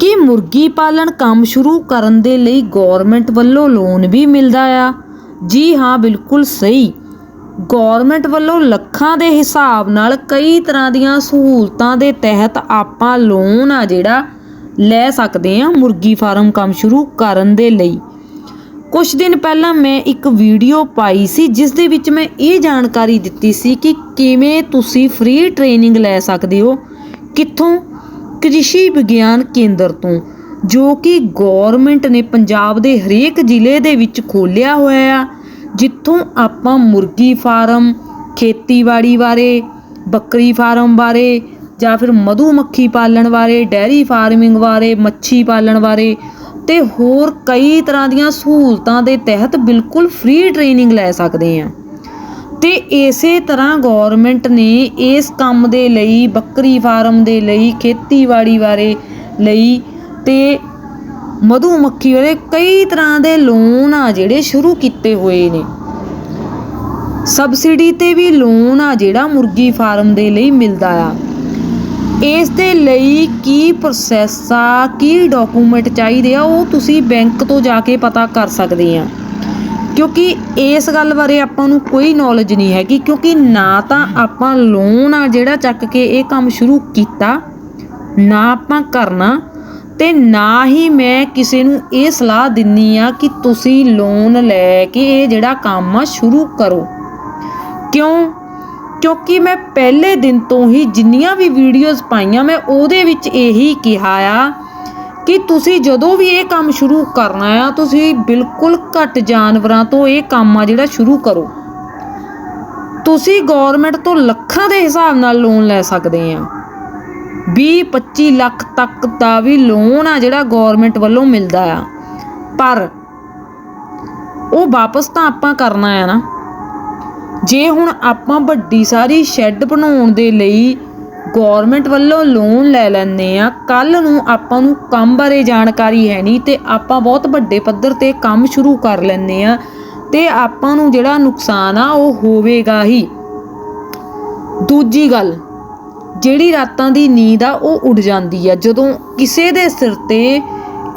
ਕਿ ਮੁਰਗੀ ਪਾਲਣ ਕੰਮ ਸ਼ੁਰੂ ਕਰਨ ਦੇ ਲਈ ਗਵਰਨਮੈਂਟ ਵੱਲੋਂ ਲੋਨ ਵੀ ਮਿਲਦਾ ਆ? ਜੀ ਹਾਂ, ਬਿਲਕੁਲ ਸਹੀ। ਗਵਰਨਮੈਂਟ ਵੱਲੋਂ ਲੱਖਾਂ ਦੇ ਹਿਸਾਬ ਨਾਲ ਕਈ ਤਰ੍ਹਾਂ ਦੀਆਂ ਸਹੂਲਤਾਂ ਦੇ ਤਹਿਤ ਆਪਾਂ ਲੋਨ ਆ ਜਿਹੜਾ, ਲੈ ਸਕਦੇ ਆ ਮੁਰਗੀ ਫਾਰਮ ਕੰਮ ਸ਼ੁਰੂ ਕਰਨ ਦੇ ਲਈ। ਕੁਝ ਦਿਨ ਪਹਿਲਾਂ ਮੈਂ ਇੱਕ ਵੀਡੀਓ ਪਾਈ ਸੀ, ਜਿਸ ਦੇ ਵਿੱਚ ਮੈਂ ਇਹ ਜਾਣਕਾਰੀ ਦਿੱਤੀ ਸੀ ਕਿ ਕਿਵੇਂ ਤੁਸੀਂ ਫ੍ਰੀ ਟ੍ਰੇਨਿੰਗ ਲੈ ਸਕਦੇ ਹੋ, ਕਿੱਥੋਂ ਕ੍ਰਿਸ਼ੀ ਵਿਗਿਆਨ ਕੇਂਦਰ ਤੋਂ, ਜੋ ਕਿ ਗਵਰਨਮੈਂਟ ਨੇ ਪੰਜਾਬ ਦੇ ਹਰੇਕ ਜ਼ਿਲ੍ਹੇ ਦੇ ਵਿੱਚ ਖੋਲਿਆ ਹੋਇਆ ਆ, ਜਿੱਥੋਂ ਆਪਾਂ ਮੁਰਗੀ ਫਾਰਮ, ਖੇਤੀਬਾੜੀ ਬਾਰੇ, ਬੱਕਰੀ ਫਾਰਮ ਬਾਰੇ ਜਾਂ ਫਿਰ ਮਧੂ ਮੱਖੀ ਪਾਲਣ ਬਾਰੇ, ਡੈਰੀ ਫਾਰਮਿੰਗ ਬਾਰੇ, ਮੱਛੀ ਪਾਲਣ ਬਾਰੇ ਤੇ ਹੋਰ ਕਈ ਤਰ੍ਹਾਂ ਦੀਆਂ ਸਹੂਲਤਾਂ ਦੇ ਤਹਿਤ ਬਿਲਕੁਲ ਫ੍ਰੀ ਟ੍ਰੇਨਿੰਗ ਲੈ ਸਕਦੇ ਆ। ਤੇ ਇਸੇ ਤਰ੍ਹਾਂ ਗਵਰਨਮੈਂਟ ਨੇ ਇਸ ਕੰਮ ਦੇ ਲਈ, ਬੱਕਰੀ ਫਾਰਮ ਦੇ ਲਈ, ਖੇਤੀਬਾੜੀ ਬਾਰੇ ਲਈ ਤੇ ਮਧੂ ਮੱਖੀ ਵਾਲੇ ਕਈ ਤਰ੍ਹਾਂ ਦੇ ਲੋਨ ਆ ਜਿਹੜੇ ਸ਼ੁਰੂ ਕੀਤੇ ਹੋਏ ਨੇ। ਸਬਸਿਡੀ ਤੇ ਵੀ ਲੋਨ ਆ ਜਿਹੜਾ ਮੁਰਗੀ ਫਾਰਮ ਦੇ ਲਈ ਮਿਲਦਾ ਆ। ਇਸ ਦੇ ਲਈ ਕੀ ਪ੍ਰੋਸੈਸ ਆ, ਕੀ ਡਾਕੂਮੈਂਟ ਚਾਹੀਦੇ ਆ, ਉਹ ਤੁਸੀਂ ਬੈਂਕ ਤੋਂ ਜਾ ਕੇ ਪਤਾ ਕਰ ਸਕਦੇ ਆ। ਕਿਉਂਕਿ ਇਸ ਗੱਲ ਬਾਰੇ ਆਪਾਂ ਨੂੰ ਕੋਈ ਨੌਲੇਜ ਨਹੀਂ ਹੈਗੀ, ਕਿਉਂਕਿ ਨਾ ਤਾਂ ਆਪਾਂ ਲੋਨ ਆ ਜਿਹੜਾ ਚੱਕ ਕੇ ਇਹ ਕੰਮ ਸ਼ੁਰੂ ਕੀਤਾ, ਨਾ ਆਪਾਂ ਕਰਨਾ ਤੇ ਨਾ ਹੀ ਮੈਂ ਕਿਸੇ ਨੂੰ ਇਹ ਸਲਾਹ ਦਿੰਨੀ ਆ ਕਿ ਤੁਸੀਂ ਲੋਨ ਲੈ ਕੇ ਇਹ ਜਿਹੜਾ ਕੰਮ ਆ ਸ਼ੁਰੂ ਕਰੋ। ਕਿਉਂ? ਕਿਉਂਕਿ ਮੈਂ ਪਹਿਲੇ ਦਿਨ ਤੋਂ ਹੀ ਜਿੰਨੀਆਂ ਵੀ ਵੀਡੀਓਜ਼ ਪਾਈਆਂ, ਮੈਂ ਉਹਦੇ ਵਿੱਚ ਇਹੀ ਕਿਹਾ ਆ ਕਿ ਤੁਸੀਂ ਜਦੋਂ ਵੀ ਇਹ ਕੰਮ ਸ਼ੁਰੂ ਕਰਨਾ ਆ, ਤੁਸੀਂ ਬਿਲਕੁਲ ਘੱਟ ਜਾਨਵਰਾਂ ਤੋਂ ਇਹ ਕੰਮ ਆ ਜਿਹੜਾ ਸ਼ੁਰੂ ਕਰੋ। ਤੁਸੀਂ ਗਵਰਨਮੈਂਟ ਤੋਂ ਲੱਖਾਂ ਦੇ ਹਿਸਾਬ ਨਾਲ ਲੋਨ ਲੈ ਸਕਦੇ ਆ। 20 25 ਲੱਖ ਤੱਕ ਦਾ ਵੀ ਲੋਨ ਆ ਜਿਹੜਾ ਗਵਰਨਮੈਂਟ ਵੱਲੋਂ ਮਿਲਦਾ ਆ। ਪਰ ਉਹ ਵਾਪਸ ਤਾਂ ਆਪਾਂ ਕਰਨਾ ਆ ਨਾ। ਜੇ ਹੁਣ ਆਪਾਂ ਵੱਡੀ ਸਾਰੀ ਸ਼ੈੱਡ ਬਣਾਉਣ ਦੇ ਲਈ ਗਵਰਨਮੈਂਟ ਵੱਲੋਂ ਲੋਨ ਲੈ ਲੈਂਦੇ ਆ ਕੱਲ ਨੂੰ ਆਪਾਂ ਨੂੰ ਕੰਮ ਬਾਰੇ ਜਾਣਕਾਰੀ ਹੈ ਨਹੀਂ ਤੇ ਆਪਾਂ ਬਹੁਤ ਵੱਡੇ ਪੱਧਰ ਤੇ ਕੰਮ ਸ਼ੁਰੂ ਕਰ ਲੈਂਦੇ ਆ ਤੇ ਆਪਾਂ ਨੂੰ ਜਿਹੜਾ ਨੁਕਸਾਨ ਆ ਉਹ ਹੋਵੇਗਾ ਹੀ। ਦੂਜੀ ਗੱਲ, ਜਿਹੜੀ ਰਾਤਾਂ ਦੀ ਨੀਂਦ ਆ ਉਹ ਉੱਡ ਜਾਂਦੀ ਆ। ਜਦੋਂ ਕਿਸੇ ਦੇ ਸਿਰ ਤੇ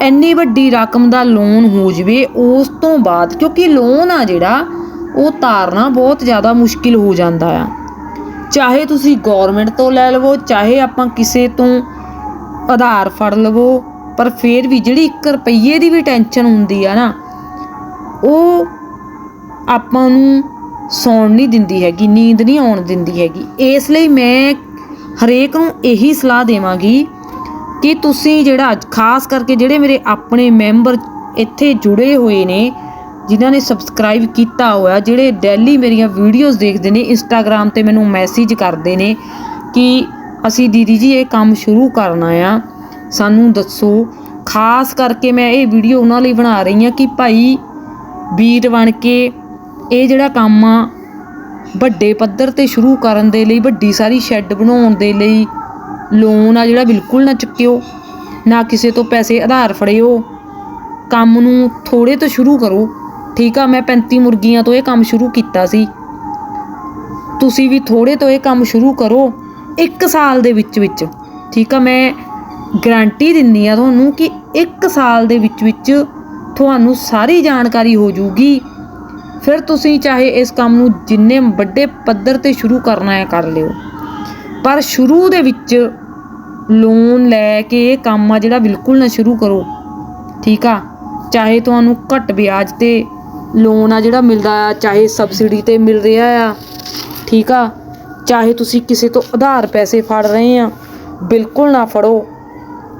ਇੰਨੀ ਵੱਡੀ ਰਕਮ ਦਾ ਲੋਨ ਹੋ ਜਵੇ, ਉਸ ਤੋਂ ਬਾਅਦ ਕਿਉਂਕਿ ਲੋਨ ਆ ਜਿਹੜਾ, ਉਹ ਤਾਰਨਾ ਬਹੁਤ ਜ਼ਿਆਦਾ ਮੁਸ਼ਕਿਲ ਹੋ ਜਾਂਦਾ ਆ। ਚਾਹੇ ਤੁਸੀਂ ਗਵਰਨਮੈਂਟ ਤੋਂ ਲੈ ਲਵੋ, ਚਾਹੇ ਆਪਾਂ ਕਿਸੇ ਤੋਂ ਆਧਾਰ ਫੜ ਲਵੋ, ਪਰ ਫੇਰ ਵੀ ਜਿਹੜੀ 1 ਰੁਪਈਏ ਦੀ ਵੀ ਟੈਨਸ਼ਨ ਹੁੰਦੀ ਆ ਨਾ, ਉਹ ਆਪਾਂ ਨੂੰ ਸੌਣ ਨਹੀਂ ਦਿੰਦੀ ਹੈਗੀ, ਨੀਂਦ ਨਹੀਂ ਆਉਣ ਦਿੰਦੀ ਹੈਗੀ। ਇਸ ਲਈ ਮੈਂ ਹਰੇਕ ਨੂੰ ਇਹੀ ਸਲਾਹ ਦੇਵਾਂਗੀ ਕਿ ਤੁਸੀਂ ਜਿਹੜਾ ਖਾਸ ਕਰਕੇ ਜਿਹੜੇ ਮੇਰੇ ਆਪਣੇ ਮੈਂਬਰ ਇੱਥੇ ਜੁੜੇ ਹੋਏ ਨੇ ਜਿਨ੍ਹਾਂ ਨੇ ਸਬਸਕ੍ਰਾਈਬ ਕੀਤਾ ਹੋਇਆ, ਜਿਹੜੇ ਡੈਲੀ ਮੇਰੀਆਂ ਵੀਡੀਓਜ਼ ਦੇਖਦੇ ਨੇ ਇੰਸਟਾਗ੍ਰam ਤੇ ਮੈਨੂੰ ਮੈਸੇਜ ਕਰਦੇ ਨੇ ਕਿ ਅਸੀਂ ਦੀਦੀ ਜੀ ਇਹ ਕੰਮ ਸ਼ੁਰੂ ਕਰਨਾ ਆ। ਸਾਨੂੰ ਦੱਸੋ। ਖਾਸ ਕਰਕੇ ਮੈਂ ਇਹ ਵੀਡੀਓ ਉਹਨਾਂ ਲਈ ਬਣਾ ਰਹੀ ਹਾਂ ਕਿ ਭਾਈ ਵੀਰ ਬਣ ਕੇ ਇਹ ਜਿਹੜਾ ਕੰਮ ਆ, ਵੱਡੇ ਪੱਧਰ ਤੇ ਸ਼ੁਰੂ ਕਰਨ ਦੇ ਲਈ, ਵੱਡੀ ਸਾਰੀ ਸ਼ੈੱਡ ਬਣਾਉਣ ਦੇ ਲਈ ਲੋਨ ਆ ਜਿਹੜਾ ਬਿਲਕੁਲ ਨਾ ਚੱਕਿਓ, ਨਾ ਕਿਸੇ ਤੋਂ ਪੈਸੇ ਆਧਾਰ ਫੜਿਓ, ਕੰਮ ਨੂੰ ਥੋੜੇ ਤੋਂ ਸ਼ੁਰੂ ਕਰੋ। ਠੀਕ ਆ, ਮੈਂ 35 ਮੁਰਗੀਆਂ ਤੋਂ ਇਹ ਕੰਮ ਸ਼ੁਰੂ ਕੀਤਾ ਸੀ। ਤੁਸੀਂ ਵੀ ਥੋੜੇ ਤੋਂ ਇਹ ਕੰਮ ਸ਼ੁਰੂ ਕਰੋ 1 ਸਾਲ ਦੇ ਵਿੱਚ ਵਿੱਚ। ਠੀਕ ਆ, ਮੈਂ ਗਾਰੰਟੀ ਦਿੰਨੀ ਆ ਤੁਹਾਨੂੰ ਕਿ 1 ਸਾਲ ਦੇ ਵਿੱਚ ਵਿੱਚ ਤੁਹਾਨੂੰ ਸਾਰੀ ਜਾਣਕਾਰੀ ਹੋ ਜਾਊਗੀ ਫਿਰ ਤੁਸੀਂ ਚਾਹੇ ਇਸ ਕੰਮ ਨੂੰ ਜਿੰਨੇ ਵੱਡੇ ਪੱਧਰ ਤੇ ਸ਼ੁਰੂ ਕਰਨਾ ਹੈ, ਕਰ ਲਿਓ। ਪਰ ਸ਼ੁਰੂ ਦੇ ਵਿੱਚ ਲੋਨ ਲੈ ਕੇ ਇਹ ਕੰਮ ਆ ਜਿਹੜਾ ਬਿਲਕੁਲ ਨਾ ਸ਼ੁਰੂ ਕਰੋ। ਠੀਕ ਆ, ਚਾਹੇ ਤੁਹਾਨੂੰ ਘੱਟ ਵਿਆਜ ਤੇ ਲੋਨ ਆ ਜਿਹੜਾ ਮਿਲਦਾ ਆ, ਚਾਹੇ ਸਬਸਿਡੀ ਤੇ ਮਿਲ ਰਿਹਾ ਆ, ਠੀਕ ਆ? ਚਾਹੇ ਤੁਸੀਂ ਕਿਸੇ ਤੋਂ ਉਧਾਰ ਪੈਸੇ ਫੜ ਰਹੇ ਆ, ਬਿਲਕੁਲ ਨਾ ਫੜੋ।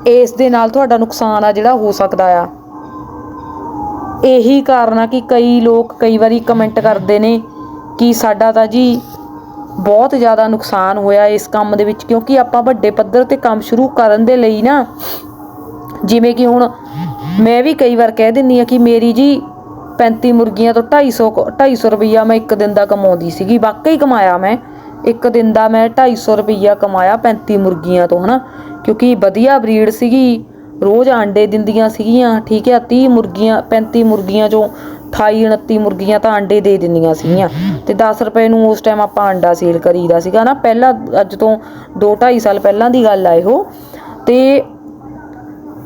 ਇਸ ਦੇ ਨਾਲ ਤੁਹਾਡਾ ਨੁਕਸਾਨ ਆ ਜਿਹੜਾ ਹੋ ਸਕਦਾ ਆ। ਇਹੀ ਕਾਰਨ ਆ ਕਿ ਕਈ ਲੋਕ ਕਈ ਵਾਰੀ ਕਮੈਂਟ ਕਰਦੇ ਨੇ ਕਿ ਸਾਡਾ ਤਾਂ ਜੀ ਬਹੁਤ ਜ਼ਿਆਦਾ ਨੁਕਸਾਨ ਹੋਇਆ ਇਸ ਕੰਮ ਦੇ ਵਿੱਚ, ਕਿਉਂਕਿ ਆਪਾਂ ਵੱਡੇ ਪੱਧਰ ਤੇ ਕੰਮ ਸ਼ੁਰੂ ਕਰਨ ਦੇ ਲਈ ਨਾ, ਜਿਵੇਂ ਕਿ ਹੁਣ ਮੈਂ ਵੀ ਕਈ ਵਾਰ ਕਹਿ ਦਿੰਨੀ ਆ ਕਿ ਮੇਰੀ ਜੀ 35 ਮੁਰਗੀਆਂ ਤੋਂ 250 ਕੁ- 250 ਰੁਪਈਆ ਮੈਂ ਇੱਕ ਦਿਨ ਦਾ ਕਮਾਉਂਦੀ ਸੀਗੀ। ਵਾਕਈ ਕਮਾਇਆ ਮੈਂ। ਇੱਕ ਦਿਨ ਦਾ ਮੈਂ 250 ਰੁਪਈਆ ਕਮਾਇਆ 35 ਮੁਰਗੀਆਂ ਤੋਂ, ਹਨਾ? ਕਿਉਂਕਿ ਵਧੀਆ ਬਰੀਡ ਸੀਗੀ। ਰੋਜ਼ ਆਂਡੇ ਦਿੰਦੀਆਂ ਸੀਗੀਆਂ, ਠੀਕ ਹੈ 30 ਮੁਰਗੀਆਂ 35 ਮੁਰਗੀਆਂ ਚੋਂ 28 29 ਮੁਰਗੀਆਂ ਤਾਂ ਆਂਡੇ ਦੇ ਦਿੰਦੀਆਂ ਸੀਗੀਆਂ। ਤੇ 10 ਰੁਪਏ ਨੂੰ ਉਸ ਟਾਈਮ ਆਪਾਂ ਆਂਡਾ ਸੇਲ ਕਰੀਦਾ ਸੀਗਾ ਨਾ। ਪਹਿਲਾਂ ਅੱਜ ਤੋਂ 2 2.5 ਸਾਲ ਪਹਿਲਾਂ ਦੀ ਗੱਲ ਆ ਇਹੋ। ਤੇ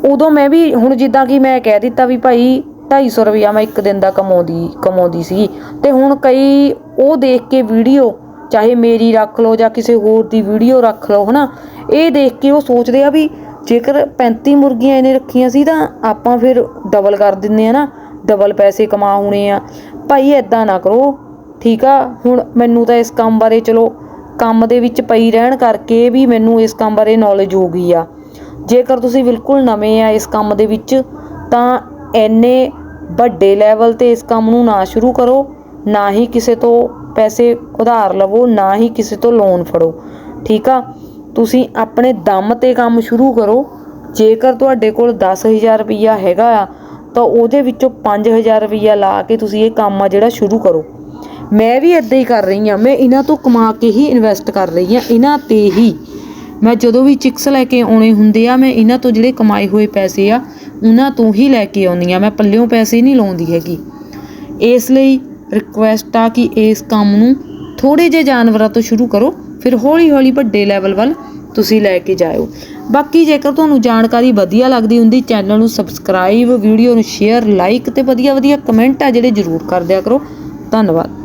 ਉਦੋਂ ਮੈਂ ਵੀ ਹੁਣ ਜਿੱਦਾਂ ਕਿ ਮੈਂ ਕਹਿ ਦਿੱਤਾ ਵੀ ਭਾਈ 250 ਰੁਪਇਆ ਮੈਂ ਇੱਕ ਦਿਨ ਦਾ ਕਮਾਉਂਦੀ ਕਮਾਉਂਦੀ ਸੀ ਤੇ ਹੁਣ ਕਈ ਉਹ ਦੇਖ ਕੇ ਵੀਡੀਓ, ਚਾਹੇ ਮੇਰੀ ਰੱਖ ਲਓ ਜਾਂ ਕਿਸੇ ਹੋਰ ਦੀ ਵੀਡੀਓ ਰੱਖ ਲਓ, ਹਨਾ, ਇਹ ਦੇਖ ਕੇ ਉਹ ਸੋਚਦੇ ਆ ਵੀ ਜੇਕਰ 35 ਮੁਰਗੀਆਂ ਇਹਨੇ ਰੱਖੀਆਂ ਸੀ ਤਾਂ ਆਪਾਂ ਫਿਰ ਡਬਲ ਕਰ ਦਿੰਨੇ ਆ ਨਾ ਡਬਲ ਪੈਸੇ ਕਮਾ ਹੋਣੇ ਆ। ਭਾਈ ਐਦਾਂ ਨਾ ਕਰੋ, ਠੀਕ ਆ? ਹੁਣ ਮੈਨੂੰ ਤਾਂ ਇਸ ਕੰਮ ਬਾਰੇ ਚਲੋ, ਕੰਮ ਦੇ ਵਿੱਚ ਪਈ ਰਹਿਣ ਕਰਕੇ ਵੀ ਮੈਨੂੰ ਇਸ ਕੰਮ ਬਾਰੇ ਨੌਲੇਜ ਹੋ ਗਈ ਆ। ਜੇਕਰ ਤੁਸੀਂ ਬਿਲਕੁਲ ਨਵੇਂ ਆ ਇਸ ਕੰਮ ਦੇ ਵਿੱਚ, ਤਾਂ ਐਨੇ ਵੱਡੇ ਲੈਵਲ ਤੇ ਇਸ ਕੰਮ ਨੂੰ ਨਾ ਸ਼ੁਰੂ ਕਰੋ, ਨਾ ਹੀ ਕਿਸੇ ਤੋਂ ਪੈਸੇ ਉਧਾਰ ਲਵੋ, ਨਾ ਹੀ ਕਿਸੇ ਤੋਂ ਲੋਨ ਫੜੋ। ਠੀਕ ਆ? ਤੁਸੀਂ ਆਪਣੇ ਦਮ ਤੇ ਕੰਮ ਸ਼ੁਰੂ ਕਰੋ। ਜੇਕਰ ਤੁਹਾਡੇ ਕੋਲ 10000 ਰੁਪਈਆ ਹੈਗਾ ਆ, ਤਾਂ ਉਹਦੇ ਵਿੱਚੋਂ 5000 ਰੁਪਈਆ ਲਾ ਕੇ ਤੁਸੀਂ ਇਹ ਕੰਮ ਆ ਜਿਹੜਾ ਸ਼ੁਰੂ ਕਰੋ। ਮੈਂ ਵੀ ਇਦਾਂ ਹੀ ਕਰ ਰਹੀ ਹਾਂ ਮੈਂ ਇਹਨਾਂ ਤੋਂ ਕਮਾ ਕੇ ਹੀ ਇਨਵੈਸਟ ਕਰ ਰਹੀ ਹਾਂ ਇਹਨਾਂ ਤੇ ਹੀ ਮੈਂ ਜਦੋਂ ਵੀ ਚਿਕਸ ਲੈ ਕੇ ਆਉਣੇ ਹੁੰਦੇ ਆ, ਮੈਂ ਇਹਨਾਂ ਤੋਂ ਜਿਹੜੇ ਕਮਾਏ ਹੋਏ ਪੈਸੇ ਆ, ਉਹਨਾਂ ਤੋਂ ਹੀ ਲੈ ਕੇ ਆਉਂਦੀ ਆ ਮੈਂ ਪੱਲਿਓਂ ਪੈਸੇ ਨਹੀਂ ਲਾਉਂਦੀ ਹੈਗੀ। ਇਸ ਲਈ ਰਿਕੁਐਸਟ ਆ ਕਿ ਇਸ ਕੰਮ ਨੂੰ ਥੋੜੇ ਜਿਹੇ ਜਾਨਵਰਾਂ ਤੋਂ ਸ਼ੁਰੂ ਕਰੋ, ਫਿਰ ਹੌਲੀ ਹੌਲੀ ਵੱਡੇ ਲੈਵਲ ਵੱਲ ਤੁਸੀਂ ਲੈ ਕੇ ਜਾਇਓ। ਬਾਕੀ ਜੇਕਰ ਤੁਹਾਨੂੰ ਜਾਣਕਾਰੀ ਵਧੀਆ ਲੱਗਦੀ ਹੁੰਦੀ ਚੈਨਲ ਨੂੰ ਸਬਸਕ੍ਰਾਈਬ ਵੀਡੀਓ ਨੂੰ ਸ਼ੇਅਰ ਲਾਈਕ ਤੇ ਵਧੀਆ ਵਧੀਆ ਕਮੈਂਟ ਆ ਜਿਹੜੇ ਜ਼ਰੂਰ ਕਰ ਦਿਆ ਕਰੋ। ਧੰਨਵਾਦ।